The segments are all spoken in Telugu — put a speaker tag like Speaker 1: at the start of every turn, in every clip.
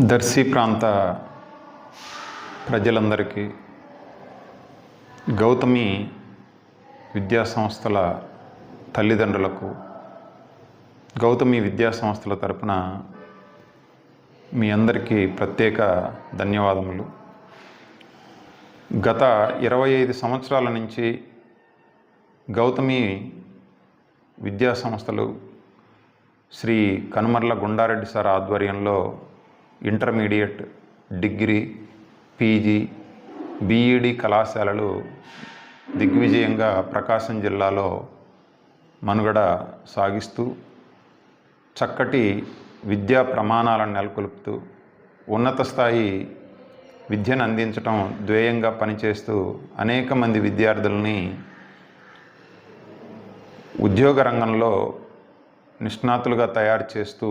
Speaker 1: దర్శి ప్రాంత ప్రజలందరికీ గౌతమి విద్యాసంస్థల తల్లిదండ్రులకు గౌతమి విద్యాసంస్థల తరపున మీ అందరికీ ప్రత్యేక ధన్యవాదములు. గత ఇరవై ఐదు సంవత్సరాల నుంచి గౌతమి విద్యాసంస్థలు శ్రీ కనుమర్ల గుండారెడ్డి సార్ ఆధ్వర్యంలో ఇంటర్మీడియట్ డిగ్రీ పీజీ బీఈడి కళాశాలలు దిగ్విజయంగా ప్రకాశం జిల్లాలో మనుగడ సాగిస్తూ చక్కటి విద్యా ప్రమాణాలను నెలకొల్పుతూ ఉన్నత స్థాయి విద్యను అందించడం ధ్యేయంగా పనిచేస్తూ అనేక మంది విద్యార్థుల్ని ఉద్యోగ రంగంలో నిష్ణాతులుగా తయారు చేస్తూ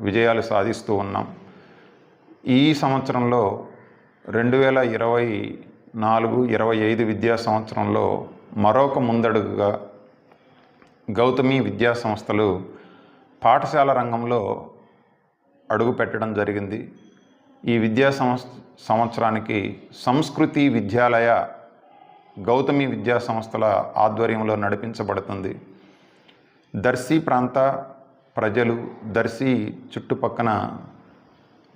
Speaker 1: విజయాలు సాధిస్తూ ఉన్నాం. ఈ సంవత్సరంలో రెండు వేల ఇరవై నాలుగు ఇరవై ఐదు విద్యా సంవత్సరంలో మరొక ముందడుగుగా గౌతమి విద్యా సంస్థలు పాఠశాల రంగంలో అడుగుపెట్టడం జరిగింది. ఈ విద్యా సంస్ సంవత్సరానికి సంస్కృతి విద్యాలయ గౌతమి విద్యా సంస్థల ఆధ్వర్యంలో నడిపించబడుతుంది. దర్శి ప్రాంత ప్రజలు దర్శి చుట్టుపక్కన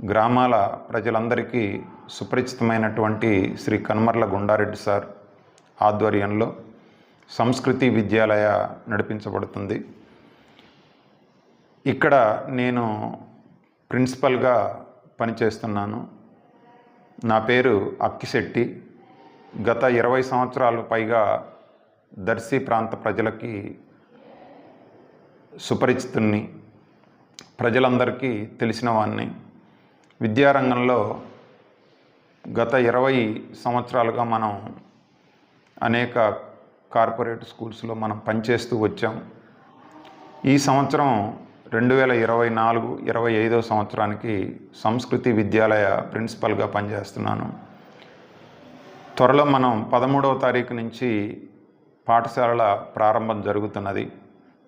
Speaker 1: గ్రామాల ప్రజలందరికీ సుపరిచితమైనటువంటి శ్రీ కన్మర్ల గుండారెడ్డి సార్ ఆధ్వర్యంలో సంస్కృతి విద్యాలయ నడిపించబడుతుంది. ఇక్కడ నేను ప్రిన్సిపల్గా పనిచేస్తున్నాను. నా పేరు అక్కిశెట్టి. గత ఇరవై సంవత్సరాలు పైగా దర్శి ప్రాంత ప్రజలకి సుపరిచితుణ్ణి. ప్రజలందరికీ తెలిసిన వాణ్ణి. విద్యారంగంలో గత ఇరవై సంవత్సరాలుగా మనం అనేక కార్పొరేట్ స్కూల్స్లో మనం పనిచేస్తూ వచ్చాం. ఈ సంవత్సరం రెండు వేల ఇరవై నాలుగు ఇరవై ఐదో సంవత్సరానికి సంస్కృతి విద్యాలయ ప్రిన్సిపల్గా పనిచేస్తున్నాను. త్వరలో మనం పదమూడవ తారీఖు నుంచి పాఠశాలల ప్రారంభం జరుగుతున్నది.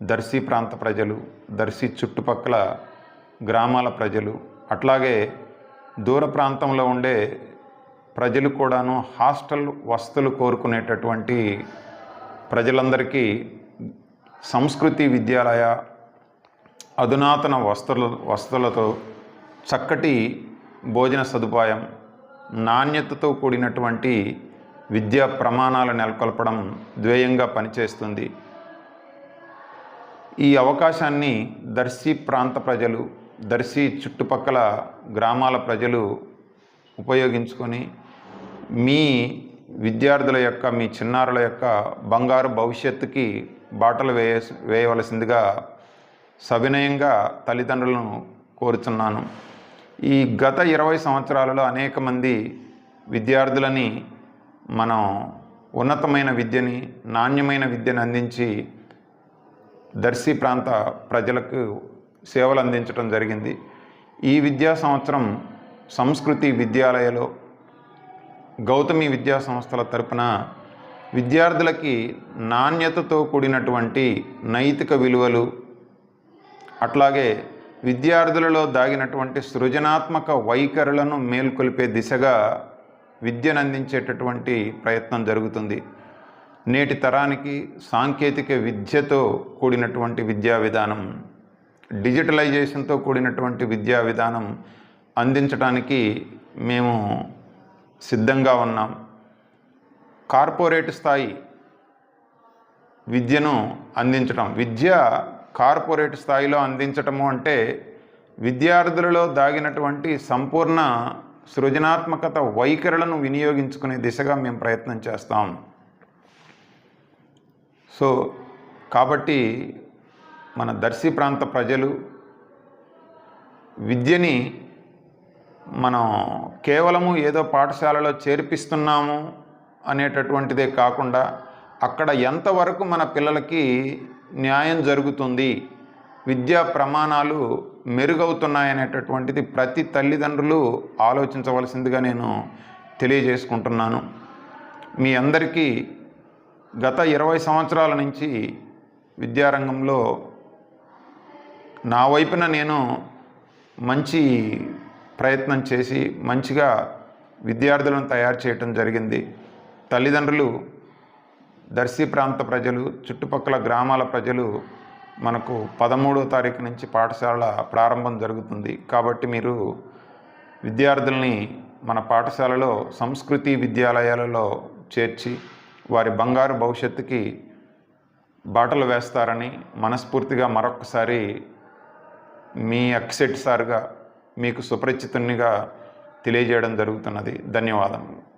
Speaker 1: దర్శి ప్రాంత ప్రజలు దర్శి చుట్టుపక్కల గ్రామాల ప్రజలు అట్లాగే దూర ప్రాంతంలో ఉండే ప్రజలు కూడాను హాస్టల్ వసతులు కోరుకునేటటువంటి ప్రజలందరికీ సంస్కృతి విద్యాలయ అధునాతన వస్తువుల వసతులతో చక్కటి భోజన సదుపాయం నాణ్యతతో కూడినటువంటి విద్యా ప్రమాణాలు నెలకొల్పడం ధ్యేయంగా పనిచేస్తుంది. ఈ అవకాశాన్ని దర్శి ప్రాంత ప్రజలు దర్శి చుట్టుపక్కల గ్రామాల ప్రజలు ఉపయోగించుకొని మీ విద్యార్థుల యొక్క మీ చిన్నారుల యొక్క బంగారు భవిష్యత్తుకి బాటలు వేయ వేయవలసిందిగా సవినయంగా తల్లిదండ్రులను కోరుచున్నాను. ఈ గత ఇరవై సంవత్సరాలలో అనేక మంది విద్యార్థులని మనం ఉన్నతమైన విద్యని నాణ్యమైన విద్యను అందించి దర్శి ప్రాంత ప్రజలకు సేవలు అందించడం జరిగింది. ఈ విద్యా సంవత్సరం సంస్కృతి విద్యాలయలో గౌతమి విద్యా సంస్థల తరపున విద్యార్థులకి నాణ్యతతో కూడినటువంటి నైతిక విలువలు అట్లాగే విద్యార్థులలో దాగినటువంటి సృజనాత్మక వైఖరులను మేల్కొల్పే దిశగా విద్యను అందించేటటువంటి ప్రయత్నం జరుగుతుంది. నేటి తరానికి సాంకేతిక విద్యతో కూడినటువంటి విద్యా విధానం డిజిటలైజేషన్తో కూడినటువంటి విద్యా విధానం అందించడానికి మేము సిద్ధంగా ఉన్నాం. కార్పొరేట్ స్థాయి విద్యను అందించడం విద్య కార్పొరేట్ స్థాయిలో అందించటము అంటే విద్యార్థులలో దాగినటువంటి సంపూర్ణ సృజనాత్మకత వైఖరులను వినియోగించుకునే దిశగా మేము ప్రయత్నం చేస్తాం. సో కాబట్టి మన దర్శి ప్రాంత ప్రజలు విద్యని మనం కేవలము ఏదో పాఠశాలలో చేర్పిస్తున్నాము అనేటటువంటిదే కాకుండా అక్కడ ఎంతవరకు మన పిల్లలకి న్యాయం జరుగుతుంది విద్యా ప్రమాణాలు మెరుగవుతున్నాయనేటటువంటిది ప్రతి తల్లిదండ్రులు ఆలోచించవలసిందిగా నేను తెలియజేసుకుంటున్నాను. మీ అందరికీ గత ఇరవై సంవత్సరాల నుంచి విద్యారంగంలో నా వైపున నేను మంచి ప్రయత్నం చేసి మంచిగా విద్యార్థులను తయారు చేయటం జరిగింది. తల్లిదండ్రులు దర్శి ప్రాంత ప్రజలు చుట్టుపక్కల గ్రామాల ప్రజలు మనకు పదమూడో తారీఖు నుంచి పాఠశాల ప్రారంభం జరుగుతుంది. కాబట్టి మీరు విద్యార్థుల్ని మన పాఠశాలలో సంస్కృతి విద్యాలయాలలో చేర్చి వారి బంగారు భవిష్యత్తుకి బాటలు వేస్తారని మనస్ఫూర్తిగా మరొకసారి మీ అక్సెట్ సార్గా మీకు సుపరిచితునిగా తెలియజేయడం జరుగుతున్నది. ధన్యవాదములు.